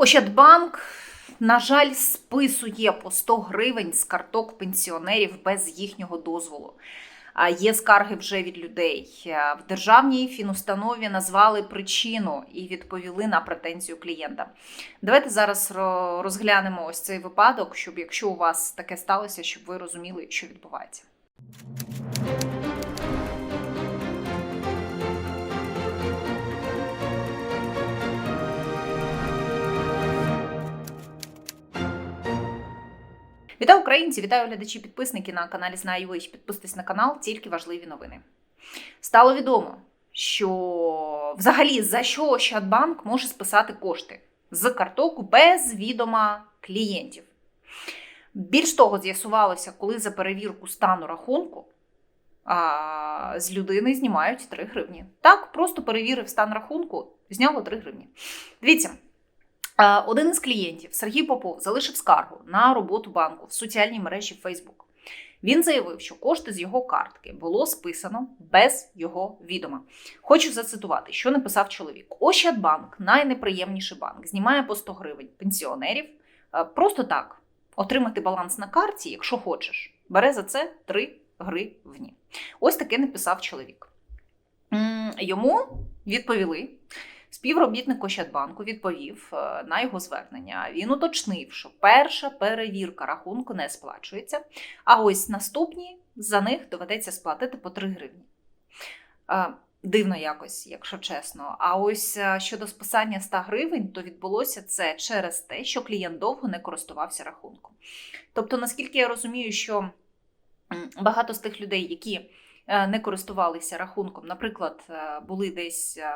Ощадбанк, на жаль, списує по 100 гривень з карток пенсіонерів без їхнього дозволу. А Є скарги вже від людей. Е, В державній фінустанові назвали причину і відповіли на претензію клієнта. Давайте зараз розглянемо ось цей випадок, щоб якщо у вас таке сталося, щоб ви розуміли, що відбувається. Вітаю українці! Вітаю глядачі, підписники на каналі Знаю Вич. Підписуйтесь на канал, тільки важливі новини. Стало відомо, що взагалі за що Ощадбанк може списати кошти з карток без відома клієнтів. Більш того, з'ясувалося, коли за перевірку стану рахунку а, з людини знімають 3 гривні. Так, просто перевірив стан рахунку, зняло 3 гривні. Дивіться. Е, Один із клієнтів Сергій Попов залишив скаргу на роботу банку в соціальній мережі Facebook. Він заявив, що кошти з його картки було списано без його відома. Хочу зацитувати, що написав чоловік: Ощадбанк, найнеприємніший банк, знімає по 100 гривень пенсіонерів. Е, Просто так отримати баланс на карті, якщо хочеш, бере за це 3 гривні. Ось таке написав чоловік. Йому відповіли. Співробітник Ощадбанку відповів е, на його звернення. Він уточнив, що перша перевірка рахунку не сплачується, а ось наступні за них доведеться сплатити по 3 гривні. Е, Дивно якось, якщо чесно. А ось е, щодо списання 100 гривень, то відбулося це через те, що клієнт довго не користувався рахунком. Тобто, наскільки я розумію, що багато з тих людей, які не користувалися рахунком, наприклад, е, були десь, е,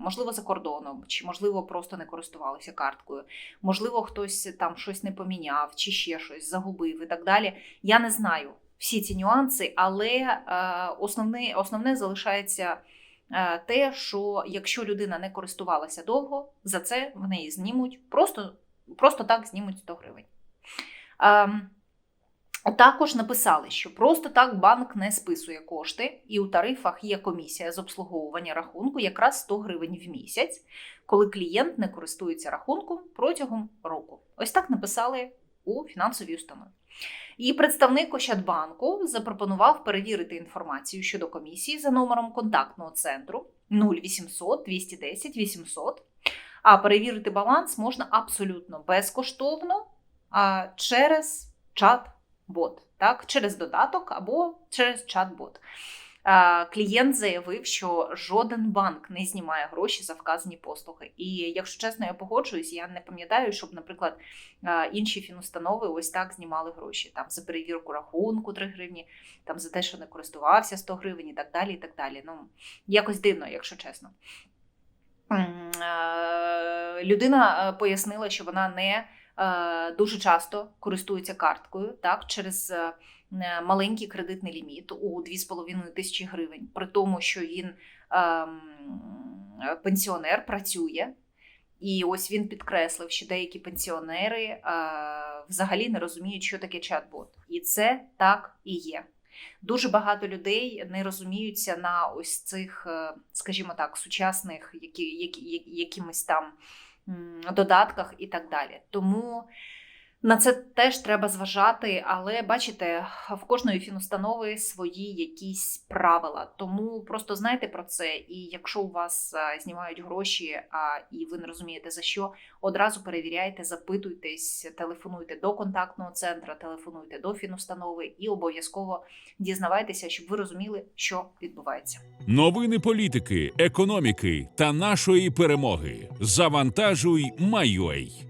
можливо, за кордоном, чи, можливо, просто не користувалися карткою, можливо, хтось там щось не поміняв, чи ще щось загубив і так далі. Я не знаю всі ці нюанси, але е, основне, основне залишається е, те, що якщо людина не користувалася довго, за це в неї знімуть, просто, просто так знімуть 100 гривень. Також написали, що просто так банк не списує кошти, і у тарифах є комісія з обслуговування рахунку якраз 100 гривень в місяць, коли клієнт не користується рахунком протягом року. Ось так написали у фінансовій установі. І представник Ощадбанку запропонував перевірити інформацію щодо комісії за номером контактного центру 0800 210 800. А перевірити баланс можна абсолютно безкоштовно через чат-бот, так, через додаток або через чат-бот. Клієнт заявив, що жоден банк не знімає гроші за вказані послуги. І якщо чесно, я погоджуюсь, я не пам'ятаю, щоб, наприклад, інші фінустанови ось так знімали гроші там за перевірку рахунку 3 гривні, там за те, що не користувався 100 гривень і так далі. і так далі. Ну, якось дивно, якщо чесно. Е, Людина е, пояснила, що вона не е, дуже часто користується карткою так, через маленький кредитний ліміт у 2,5 тисячі гривень, при тому, що він ем, пенсіонер працює. І ось він підкреслив, що деякі пенсіонери е, взагалі не розуміють, що таке чат-бот. І це так і є. Дуже багато людей не розуміються на ось цих, е, скажімо так, сучасних які, які, якимось там додатках і так далі. Тому на це теж треба зважати, але бачите, в кожної фінустанови свої якісь правила. Тому просто знайте про це. І якщо у вас е, знімають гроші, а і ви не розумієте за що, одразу перевіряйте, запитуйтесь, телефонуйте до контактного центру, телефонуйте до фінустанови і обов'язково дізнавайтеся, щоб ви розуміли, що відбувається. Новини політики, економіки та нашої перемоги. Завантажуй, майой.